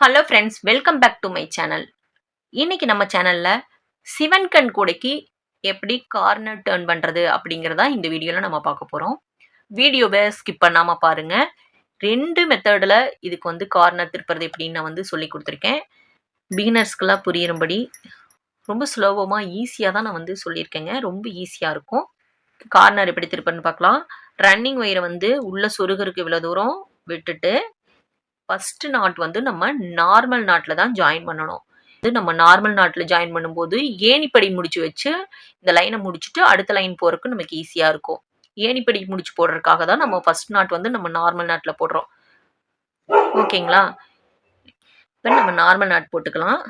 Hello friends welcome back to my channel இன்னைக்கு நம்ம சேனலில் சிவன் கண் கூடைக்கு எப்படி கார்னர் டேர்ன் பண்ணுறது அப்படிங்கிறதா இந்த வீடியோவில் நம்ம பார்க்க போகிறோம் வீடியோவை ஸ்கிப் பண்ணாமல் பாருங்கள் ரெண்டு மெத்தடில் இதுக்கு வந்து கார்னர் திருப்புறது எப்படின்னு நான் வந்து சொல்லி கொடுத்துருக்கேன். பிகினர்ஸ்க்கெல்லாம் புரியும்படி ரொம்ப ஸ்லோவமாக ஈஸியாக தான் நான் வந்து சொல்லியிருக்கேங்க. ரொம்ப ஈஸியாக இருக்கும். கார்னர் எப்படி திருப்பன்னு பார்க்கலாம். ரன்னிங் ஒயரை வந்து உள்ள சொருகருக்கு இவ்வளோ தூரம் விட்டுட்டு ஃபஸ்ட்டு நாட் வந்து நம்ம நார்மல் நாட்டில் தான் ஜாயின் பண்ணணும். இது நம்ம நார்மல் நாட்டில் ஜாயின் பண்ணும்போது ஏணிப்படி முடிச்சு வச்சு இந்த லைனை முடிச்சுட்டு அடுத்த லைன் போகிறதுக்கு நமக்கு ஈஸியாக இருக்கும். ஏணிப்படி முடிச்சு போடுறதுக்காக தான் நம்ம ஃபஸ்ட் நாட் வந்து நம்ம நார்மல் நாட்டில் போடுறோம். ஓகேங்களா இப்போ நம்ம நார்மல் நாட் போட்டுக்கலாம்.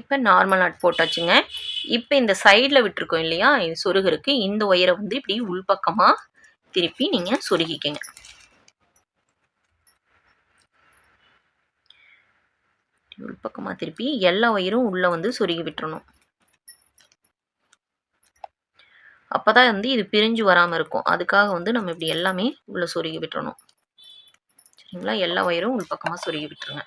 இப்போ நார்மல் நாட் போட்டாச்சுங்க. இப்போ இந்த சைடில் விட்டுருக்கோம் இல்லையா? இது சொருகருக்கு இந்த ஒயரை வந்து இப்படி உள்பக்கமாக திருப்பி நீங்கள் சொருகிக்கங்க. உள்பக்கமாக திருப்பி எல்லா ஒயரும் உள்ளே வந்து சொருகி விட்டுறணும். அப்போ தான் வந்து இது பிரிஞ்சு வராமல் இருக்கும். அதுக்காக வந்து நம்ம இப்படி எல்லாமே உள்ளே சொருகி விட்டுறணும். சரிங்களா? எல்லா ஒயரும் உள்பக்கமாக சொருகி விட்டுருங்க.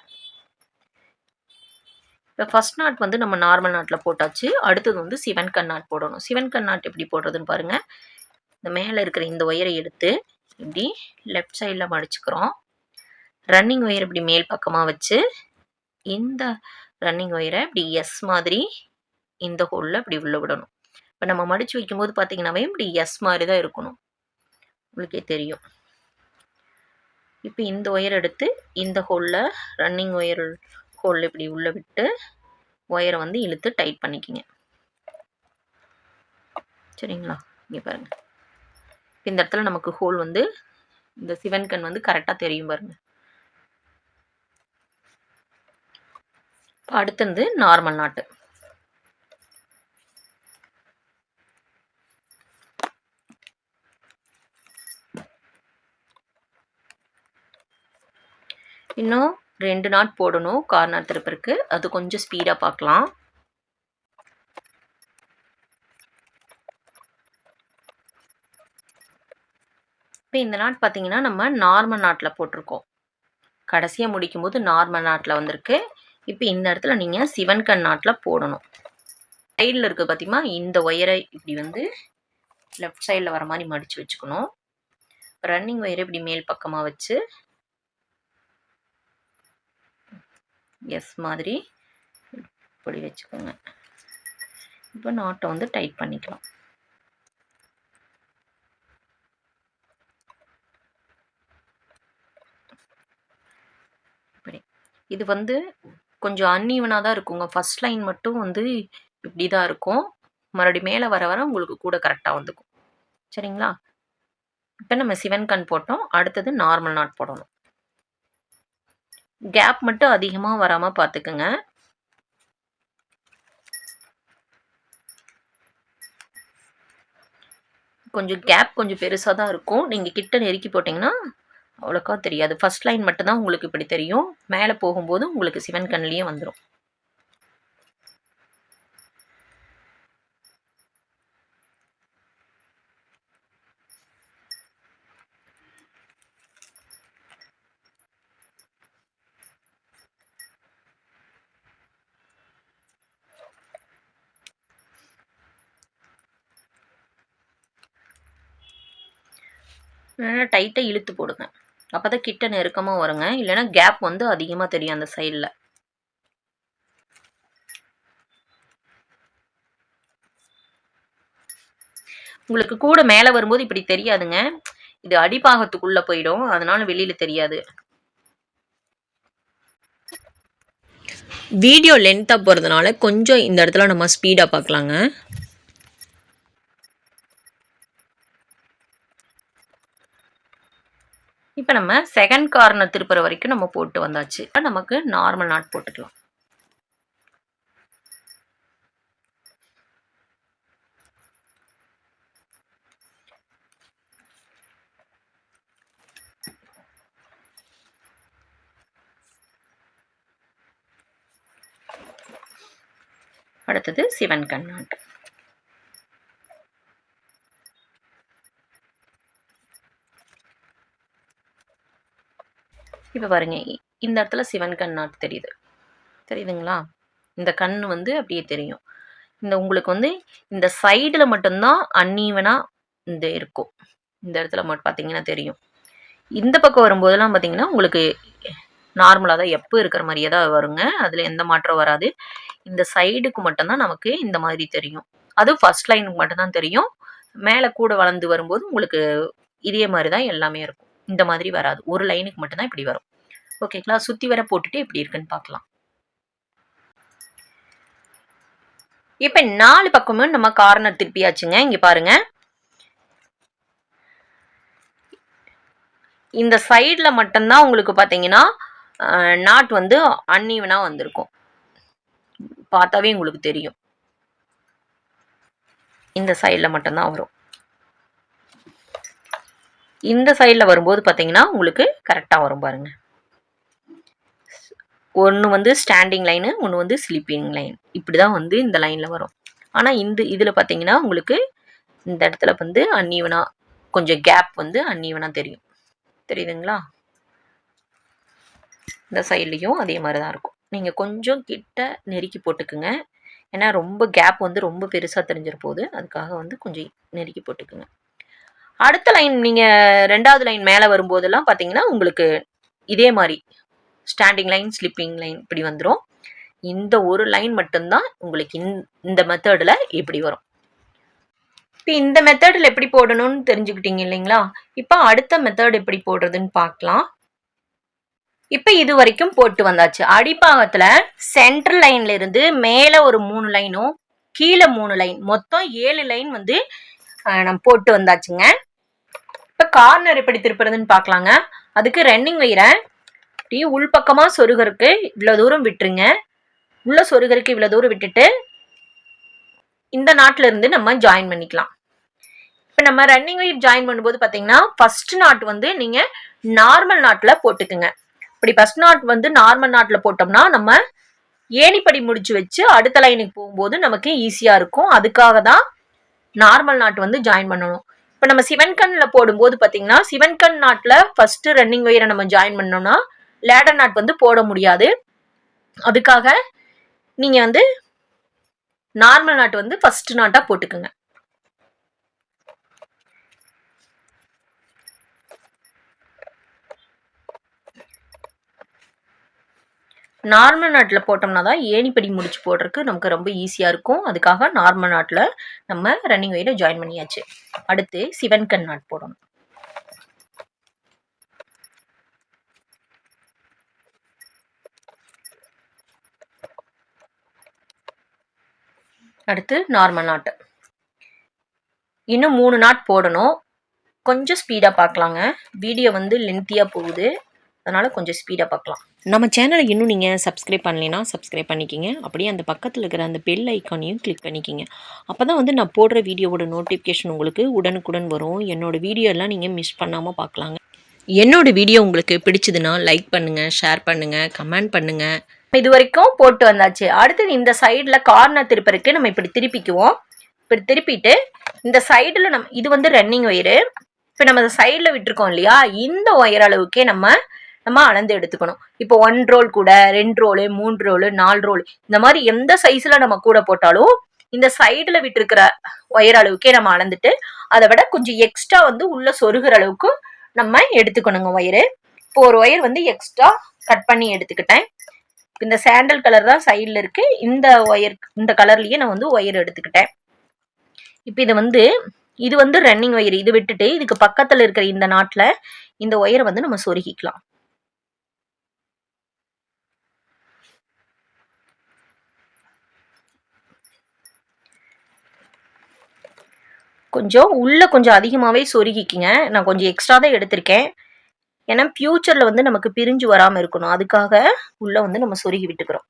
இப்போ ஃபஸ்ட் நாட் வந்து நம்ம நார்மல் நாட்டில் போட்டாச்சு. அடுத்தது வந்து சிவன் கண்ணாட் போடணும். சிவன் கண்ணாட் எப்படி போடுறதுன்னு பாருங்கள் இந்த மேலே இருக்கிற இந்த ஒயரை எடுத்து இப்படி லெஃப்ட் சைடில் மடிச்சுக்கிறோம். ரன்னிங் ஒயர் இப்படி மேல் பக்கமாக வச்சு இந்த ரன்னிங் ஒயரை இப்படி எஸ் மாதிரி இந்த ஹோலில் இப்படி உள்ள விடணும். இப்போ நம்ம மடித்து வைக்கும்போது பார்த்தீங்கன்னாவே இப்படி எஸ் மாதிரி தான் இருக்கணும். உங்களுக்கே தெரியும். இப்போ இந்த ஒயர் எடுத்து இந்த ஹோலில் ரன்னிங் ஒயர் கோல் இப்படி உள்ளே விட்டு ஒயரை வந்து இழுத்து டைட் பண்ணிக்கிங்க. சரிங்களா? இங்கே பாருங்கள் இந்த இடத்துல நமக்கு ஹோல் வந்து இந்த சிவன் கண் வந்து கரெக்டாக தெரியும் பாருங்க. அடுத்து அடுத்தது நார்மல் நாட்டு இன்னும் ரெண்டு நாட் போடணும் கார்னர் திருப்பருக்கு அது கொஞ்சம் ஸ்பீடாக பார்க்கலாம். இப்போ இந்த நாட் பார்த்தீங்கன்னா நம்ம நார்மல் நாட்டில் போட்டிருக்கோம். கடைசியாக முடிக்கும்போது நார்மல் நாட்டில் வந்திருக்கு. இப்போ இந்த இடத்துல நீங்கள் சிவன் கண் நாட்டில் போடணும். சைடில் இருக்க பார்த்தீங்கன்னா இந்த ஒயரை இப்படி வந்து லெஃப்ட் சைடில் வர மாதிரி மடித்து வச்சுக்கணும். ரன்னிங் ஒயரை இப்படி மேல் பக்கமாக வச்சு எஸ் மாதிரி இப்படி வச்சுக்கோங்க. இப்போ நாட்டை வந்து டைட் பண்ணிக்கலாம். இப்படி. இது வந்து கொஞ்சம் அன்ஈவனாக தான் இருக்குங்க. ஃபஸ்ட் லைன் மட்டும் வந்து இப்படி தான் இருக்கும். மறுபடி மேலே வர வர உங்களுக்கு கூட கரெக்டாக வந்துக்கும். சரிங்களா? இப்போ நம்ம சிவன் கண் போட்டோம். அடுத்தது நார்மல் நாட் போடணும். கேப் மட்டும் அதிகமாக வராமல் பார்த்துக்குங்க. கொஞ்சம் கேப் கொஞ்சம் பெருசாக தான் இருக்கும். நீங்கள் கிட்ட நெருக்கி போட்டிங்கன்னா அவ்வளோக்கா தெரியாது. ஃபஸ்ட் லைன் மட்டும்தான் உங்களுக்கு இப்படி தெரியும். மேலே போகும்போது உங்களுக்கு சிவன் கண்ணிலேயே வந்துடும் நல்லா டைட்டாக இழுத்து போடுங்க. அப்போ தான் கிட்ட நெருக்கமாக வருங்க. இல்லைன்னா கேப் வந்து அதிகமாக தெரியும் அந்த சைடில் உங்களுக்கு கூட மேலே வரும்போது இப்படி தெரியாதுங்க. இது அடிப்பாகத்துக்குள்ளே போயிடும். அதனால வெளியில் தெரியாது. வீடியோ லென்த்தாக போகிறதுனால கொஞ்சம் இந்த இடத்துல நம்ம ஸ்பீடாக பார்க்கலாங்க. இப்போ நம்ம செகண்ட் கார்னர் திருப்புற வரைக்கும் நம்ம போட்டு வந்தாச்சு. நமக்கு நார்மல் நாட் போட்டுக்கலாம். அடுத்தது சிவன் கண்ணாட்டு இப்போ பாருங்க இந்த இடத்துல சிவன் கண்ணாட்டு தெரியுது. தெரியுதுங்களா? இந்த கண் வந்து அப்படியே தெரியும். இந்த உங்களுக்கு வந்து இந்த சைடில் மட்டும்தான் அன்னீவனாக இந்த இருக்கும். இந்த இடத்துல மட்டும் பார்த்தீங்கன்னா தெரியும். இந்த பக்கம் வரும்போதெல்லாம் பார்த்தீங்கன்னா உங்களுக்கு நார்மலாக தான் எப்போ இருக்கிற மாதிரியே தான் வருங்க. அதில் எந்த மாற்றம் வராது. இந்த சைடுக்கு மட்டும்தான் நமக்கு இந்த மாதிரி தெரியும். அது ஃபர்ஸ்ட் லைனுக்கு மட்டும்தான் தெரியும். மேலே கூட வளர்ந்து வரும்போது உங்களுக்கு இதே மாதிரி தான் எல்லாமே இருக்கும். இந்த மாதிரி வராது. ஒரு லைனுக்கு மட்டும்தான் இப்படி வரும். ஓகேங்களா? சுற்றி வர போட்டுட்டு எப்படி இருக்குன்னு பார்க்கலாம். இப்போ நாலு பக்கமும் நம்ம கார்னர் திருப்பியாச்சுங்க. இங்கே பாருங்க. இந்த சைடில் மட்டும்தான் உங்களுக்கு பார்த்தீங்கன்னா நாட் வந்து அன்ஈவனாக வந்திருக்கும். பார்த்தாவே உங்களுக்கு தெரியும். இந்த சைடில் மட்டும்தான் வரும். இந்த சைடில் வரும்போது பார்த்தீங்கன்னா உங்களுக்கு கரெக்டாக வரும் பாருங்கள் ஒன்று வந்து ஸ்டாண்டிங் லைனு ஒன்று வந்து ஸ்லீப்பிங் லைன் இப்படி தான் வந்து இந்த லைனில் வரும். ஆனால் இந்த இதில் பார்த்தீங்கன்னா உங்களுக்கு இந்த இடத்துல வந்து அன்னீவனாக கொஞ்சம் கேப் வந்து அன்னீவனாக தெரியும். தெரியுதுங்களா? இந்த சைட்லேயும் அதே மாதிரி தான் இருக்கும். நீங்கள் கொஞ்சம் கிட்ட நெருக்கி போட்டுக்குங்க. ஏன்னா ரொம்ப கேப் வந்து ரொம்ப பெருசாக தெரிஞ்சிட போகுது அதுக்காக வந்து கொஞ்சம் நெருக்கி போட்டுக்குங்க. அடுத்த லைன் நீங்கள் ரெண்டாவது லைன் மேலே வரும்போதெல்லாம் பார்த்தீங்கன்னா உங்களுக்கு இதே மாதிரி ஸ்டாண்டிங் லைன் ஸ்லிப்பிங் லைன் இப்படி வந்துடும் இந்த ஒரு லைன் மட்டும்தான் உங்களுக்கு இந்த மெத்தடில் இப்படி வரும். இப்போ இந்த மெத்தடில் எப்படி போடணும்னு தெரிஞ்சுக்கிட்டீங்க இல்லைங்களா? இப்போ அடுத்த மெத்தட் எப்படி போடுறதுன்னு பார்க்கலாம். இப்போ இது வரைக்கும் போட்டு வந்தாச்சு. அடிப்பாகத்தில் சென்ட்ரல் லைன்ல இருந்து மேலே ஒரு மூணு லைனும் கீழே மூணு லைன் மொத்தம் ஏழு லைன் வந்து நம்ம போட்டு வந்தாச்சுங்க. இப்போ கார்னர் எப்படி திருப்புறதுன்னு பார்க்கலாங்க. அதுக்கு ரன்னிங் வயிறை இப்படி உள்பக்கமாக சொருகருக்கு இவ்வளோ தூரம் விட்டுருங்க. உள்ள சொருகருக்கு இவ்வளோ தூரம் விட்டுட்டு இந்த நாட்டில் இருந்து நம்ம ஜாயின் பண்ணிக்கலாம். இப்போ நம்ம ரன்னிங் வெயிட் ஜாயின் பண்ணும்போது பார்த்தீங்கன்னா ஃபர்ஸ்ட் நாட் வந்து நீங்கள் நார்மல் நாட்டில் போட்டுக்குங்க. இப்படி ஃபர்ஸ்ட் நாட் வந்து நார்மல் நாட்டில் போட்டோம்னா நம்ம ஏணிப்படி முடிச்சு வச்சு அடுத்த லைனுக்கு போகும்போது நமக்கு ஈஸியாக இருக்கும். அதுக்காக தான் நார்மல் நாட் வந்து ஜாயின் பண்ணணும். இப்போ நம்ம சிவன்கண்ணில் போடும்போது பார்த்தீங்கன்னா சிவன்கண் நாட்டில் ஃபஸ்ட்டு ரன்னிங் ஒயரை நம்ம ஜாயின் பண்ணோம்னா லேடர் நாட் வந்து போட முடியாது. அதுக்காக நீங்கள் வந்து நார்மல் நாட் வந்து ஃபஸ்ட்டு நாட்டாக போட்டுக்குங்க. நார்மல் நாட்டில் போட்டோம்னா தான் ஏணிப்படி முடிச்சு போடுறதுக்கு நமக்கு ரொம்ப ஈஸியாக இருக்கும். அதுக்காக நார்மல் நாட்டில் நம்ம ரன்னிங் வெயிட்டை ஜாயின் பண்ணியாச்சு. அடுத்து சிவன்கண் நாட் போடணும். அடுத்து நார்மல் நாட்டு இன்னும் மூணு நாட் போடணும். கொஞ்சம் ஸ்பீடாக பார்க்கலாங்க. வீடியோ வந்து லென்த்தியாக போகுது. அதனால் கொஞ்சம் ஸ்பீடாக பார்க்கலாம். நம்ம சேனலை இன்னும் நீங்கள் சப்ஸ்கிரைப் பண்ணலைன்னா சப்ஸ்கிரைப் பண்ணிக்கிங்க. அப்படியே அந்த பக்கத்தில் இருக்கிற அந்த பெல் ஐக்கானையும் கிளிக் பண்ணிக்கிங்க. அப்போ தான் வந்து நான் போடுற வீடியோவோட நோட்டிஃபிகேஷன் உங்களுக்கு உடனுக்குடன் வரும். என்னோடய வீடியோ எல்லாம் நீங்கள் மிஸ் பண்ணாமல் பார்க்கலாங்க. என்னோடய வீடியோ உங்களுக்கு பிடிச்சதுன்னா லைக் பண்ணுங்கள் ஷேர் பண்ணுங்கள் கமெண்ட் பண்ணுங்கள் இது வரைக்கும் போட்டு வந்தாச்சு. அடுத்தது இந்த சைடில் கார்னர் திருப்பருக்கு நம்ம இப்படி திருப்பிக்குவோம். இப்படி திருப்பிட்டு இந்த சைடில் நம்ம இது வந்து ரன்னிங் ஒயரு இப்போ நம்ம இந்த சைடில் விட்டுருக்கோம் இல்லையா? இந்த ஒயர் அளவுக்கே நம்ம நம்ம அளந்து எடுத்துக்கணும். இப்போ ஒன் ரோல் கூட ரெண்டு ரோலு மூன்று ரோலு நாலு ரோல் இந்த மாதிரி எந்த சைஸில் நம்ம கூட போட்டாலும் இந்த சைடில் விட்டுருக்கிற ஒயர் அளவுக்கே நம்ம அளந்துட்டு அதை விட கொஞ்சம் எக்ஸ்ட்ரா வந்து உள்ளே சொருகிற அளவுக்கு நம்ம எடுத்துக்கணுங்க ஒயரு இப்போ ஒரு ஒயர் வந்து எக்ஸ்ட்ரா கட் பண்ணி எடுத்துக்கிட்டேன். இந்த சாண்டல் கலர் தான் சைடில் இருக்கு. இந்த ஒயர் இந்த கலர்லயே நான் வந்து ஒயர் எடுத்துக்கிட்டேன். இப்போ இதை வந்து இது வந்து ரன்னிங் ஒயர் இது விட்டுட்டு இதுக்கு பக்கத்தில் இருக்கிற இந்த நாட்டில் இந்த ஒயரை வந்து நம்ம சொருகிக்கலாம். கொஞ்சம் உள்ளே கொஞ்சம் அதிகமாகவே சொருகிக்கிங்க. நான் கொஞ்சம் எக்ஸ்ட்ரா தான் எடுத்திருக்கேன். ஏன்னா ஃப்யூச்சரில் வந்து நமக்கு பிரிஞ்சு வராமல் இருக்கணும். அதுக்காக உள்ளே வந்து நம்ம சொருகி விட்டுக்கிறோம்.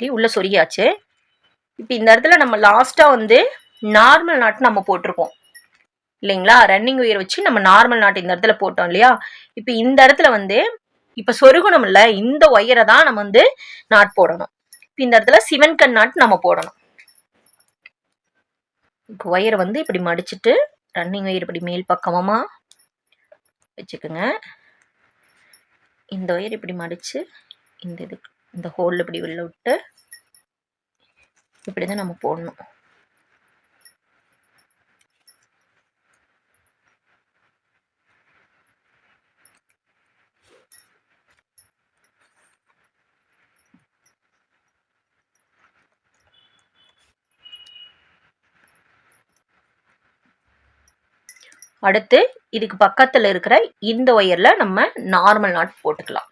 உள்ள சொருகியாச்சு. இப்போ இந்த இடத்துல நம்ம லாஸ்ட்டாக வந்து நார்மல் நாட்டு நம்ம போட்டிருக்கோம். இல்லைங்களா? ரன்னிங் உயர் வச்சு நம்ம நார்மல் நாட் இந்த இடத்துல போட்டோம் இல்லையா? இப்போ இந்த இடத்துல வந்து இப்போ சொருகணும்ல இந்த ஒயரை தான் நம்ம வந்து நாட் போடணும். இப்போ இந்த இடத்துல சிவன் கண் நாட் நம்ம போடணும். இப்போ ஒயரை வந்து இப்படி மடிச்சிட்டு ரன்னிங் ஒயர் இப்படி மேல் பக்கமா வச்சுக்கோங்க. இந்த ஒயர் இப்படி மடிச்சு இந்த இதுக்கு இந்த ஹோல் இப்படி உள்ள விட்டு இப்படி தான் நம்ம போடணும். அடுத்து இதுக்கு பக்கத்தில் இருக்கிற இந்த ஒயரில் நம்ம நார்மல் நாட் போட்டுக்கலாம்.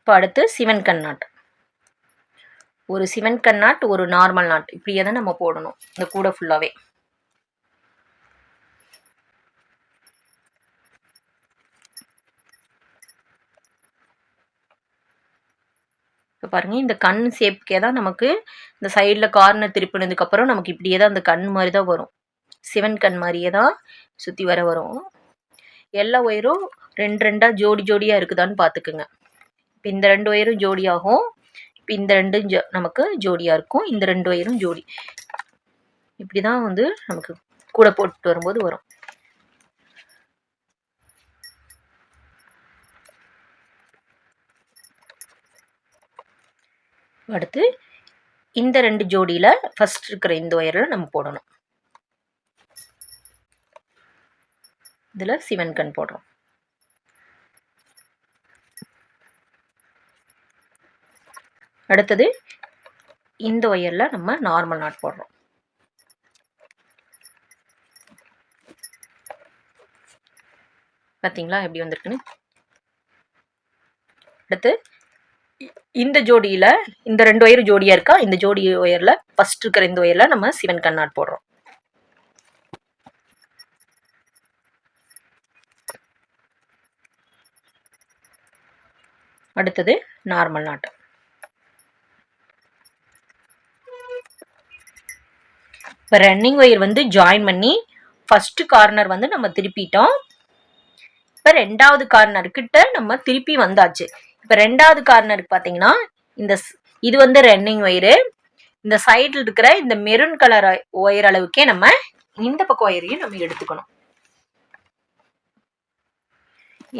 இப்போ அடுத்து சிவன் கண்ணாட் ஒரு சிவன் கண்ணாட் ஒரு நார்மல் நாட் இப்படியே தான் நம்ம போடணும். இந்த கூடை ஃபுல்லாகவே இப்போ பாருங்கள் இந்த கண் ஷேப்புக்கே தான் நமக்கு இந்த சைடில் கார்னர் திருப்பினதுக்கப்புறம் நமக்கு இப்படியே தான் அந்த கண் மாதிரி தான் வரும். சிவன் கண் மாதிரியே தான் சுற்றி வர வரும். எல்லா ஒயரும் ரெண்டு ரெண்டாக ஜோடி ஜோடியாக இருக்குதான்னு பார்த்துக்குங்க இப்போ இந்த ரெண்டு ஒயரும் ஜோடியாகும். இப்போ இந்த ரெண்டும் ஜோ நமக்கு ஜோடியாக இருக்கும். இந்த ரெண்டு ஒயரும் ஜோடி. இப்படி தான் வந்து நமக்கு கூட போட்டு வரும்போது வரும். அடுத்து இந்த ரெண்டு ஜோடியில் ஃபஸ்ட் இருக்கிற இந்த ஒயரில் நம்ம போடணும். இதில் சிவன் கண் போடுறோம். அடுத்தது இந்த ஒயரில் நம்ம நார்மல் நாட் போடுறோம். பார்த்தீங்களா எப்படி வந்திருக்குன்னு? அடுத்து இந்த ஜோடியில் இந்த ரெண்டு ஒயர் ஜோடியாக இருக்கா? இந்த ஜோடி ஒயரில் ஃபஸ்ட் இருக்கிற இந்த ஒயரில் நம்ம சிவன் கண்ணாட் போடுறோம். அடுத்தது நார்மல் நாட்டு இப்போ ரன்னிங் ஒயர் வந்து ஜாயின் பண்ணி ஃபஸ்ட்டு கார்னர் வந்து நம்ம திருப்பிட்டோம். இப்போ ரெண்டாவது கார்னர் கிட்ட நம்ம திருப்பி வந்தாச்சு. இப்போ ரெண்டாவது கார்னருக்கு பார்த்தீங்கன்னா இந்த இது வந்து ரன்னிங் ஒயரு இந்த சைடில் இருக்கிற இந்த மெரூன் கலர் ஒயர் அளவுக்கே நம்ம இந்த பக்கம் ஒயரையும் நம்ம எடுத்துக்கணும்.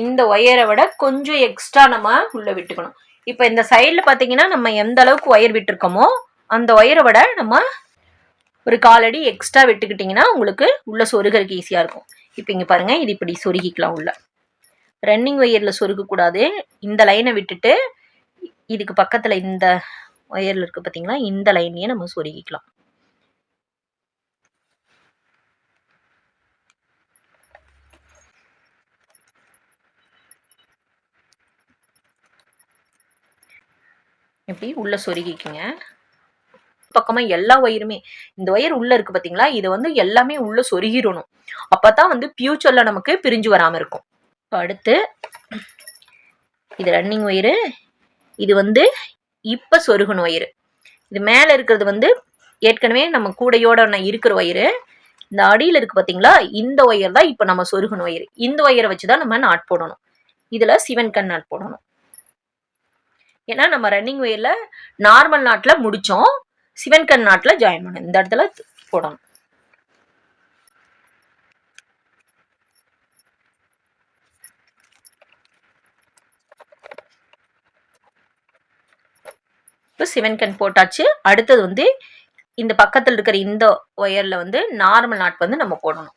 இந்த ஒயரை விட கொஞ்சம் எக்ஸ்ட்ரா நம்ம உள்ள விட்டுக்கணும். இப்போ இந்த சைடில் பார்த்தீங்கன்னா நம்ம எந்த அளவுக்கு ஒயர் விட்டுருக்கோமோ அந்த ஒயரை விட நம்ம ஒரு காலடி எக்ஸ்ட்ரா விட்டுக்கிட்டிங்கன்னா உங்களுக்கு உள்ள சொருகிறதுக்கு ஈஸியாக இருக்கும். இப்போ இங்கே பாருங்கள் இது இப்படி சொருகிக்கலாம் உள்ள. ரன்னிங் ஒயரில் சொருகக்கூடாது இந்த லைனை விட்டுட்டு இதுக்கு பக்கத்தில் இந்த ஒயரில் இருக்குது பார்த்தீங்களா இந்த லைன்லேயே நம்ம சொருகிக்கலாம். இப்படி உள்ளே சொருகிக்குங்க. பக்கமாக எல்லா ஒயருமே இந்த ஒயர் உள்ளே இருக்குது பார்த்தீங்களா இதை வந்து எல்லாமே உள்ளே சொருகிடணும். அப்போ தான் வந்து ஃப்யூச்சரில் நமக்கு பிரிஞ்சு வராமல் இருக்கும். இப்போ அடுத்து இது ரன்னிங் ஒயரு இது வந்து இப்போ சொருகணும் ஒயரு இது மேலே இருக்கிறது வந்து ஏற்கனவே நம்ம கூடையோட இருக்கிற ஒயரு இந்த அடியில் இருக்குது பார்த்தீங்களா இந்த ஒயர் தான் இப்போ நம்ம சொருகணும் ஒயர் இந்த ஒயரை வச்சு தான் நம்ம நாட் போடணும். இதில் சிவன் கண் நாட் போடணும். ஏன்னா நம்ம ரன்னிங் ஒயரில் நார்மல் நாட்டில் முடித்தோம் சிவன் கண் நாட்டில் ஜாயின் பண்ணணும். இந்த இடத்துல போடணும். இப்போ சிவன் கண் போட்டாச்சு. அடுத்தது வந்து இந்த பக்கத்தில் இருக்கிற இந்த ஒயரில் வந்து நார்மல் நாட் வந்து நம்ம போடணும்.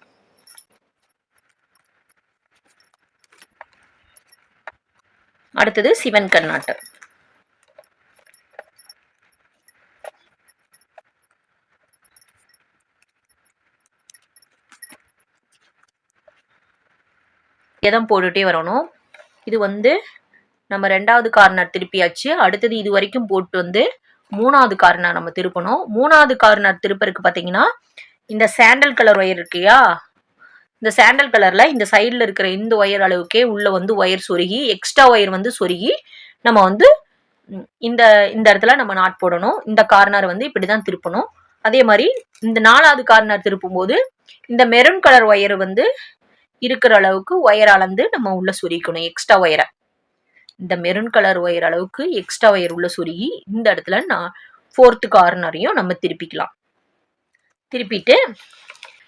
அடுத்தது சிவன் கண் நாட்டு எதம் போட்டுகிட்டே வரணும். இது வந்து நம்ம ரெண்டாவது கார்னர் திருப்பியாச்சு. அடுத்தது இது வரைக்கும் போட்டு வந்து மூணாவது கார்னர் நம்ம திருப்பணும். மூணாவது கார்னர் திருப்பருக்கு பார்த்தீங்கன்னா இந்த சாண்டல் கலர் ஒயர் இருக்கியா இந்த சாண்டல் கலரில் இந்த சைடில் இருக்கிற இந்த ஒயர் அளவுக்கே உள்ளே வந்து ஒயர் சொருகி எக்ஸ்ட்ரா ஒயர் வந்து சொருகி நம்ம வந்து இந்த இந்த இடத்துல நம்ம நாட் போடணும். இந்த கார்னர் வந்து இப்படி தான் திருப்பணும். அதே மாதிரி இந்த நாலாவது கார்னர் திருப்பும் போது இந்த மெரூன் கலர் ஒயர் வந்து இருக்கிற அளவுக்கு ஒயர் அளந்து நம்ம உள்ள சொருகிக்கணும் எக்ஸ்ட்ரா ஒயரை இந்த மெரூன் கலர் ஒயர் அளவுக்கு எக்ஸ்ட்ரா ஒயர் உள்ள சுருகி இந்த இடத்துல நான் ஃபோர்த்து கார்னரையும் நம்ம திருப்பிக்கலாம். திருப்பிட்டு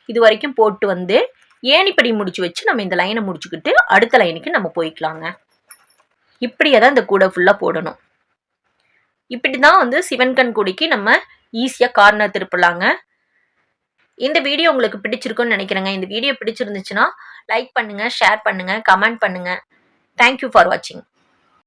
இது வரைக்கும் போட்டு வந்து ஏணிப்படி முடிச்சு வச்சு நம்ம இந்த லைனை முடிச்சுக்கிட்டு அடுத்த லைனுக்கு நம்ம போய்க்கலாங்க. இப்படியே தான் இந்த கூடை ஃபுல்லாக போடணும். இப்படி தான் வந்து சிவன் கண் கூடைக்கு நம்ம ஈஸியாக கார்னர் திருப்பலாங்க. இந்த வீடியோ உங்களுக்கு பிடிச்சிருக்குன்னு நினைக்கிறேங்க. இந்த வீடியோ பிடிச்சிருந்துச்சுன்னா லைக் பண்ணுங்கள் ஷேர் பண்ணுங்கள் கமெண்ட் பண்ணுங்கள் தேங்க்யூ ஃபார் வாட்சிங்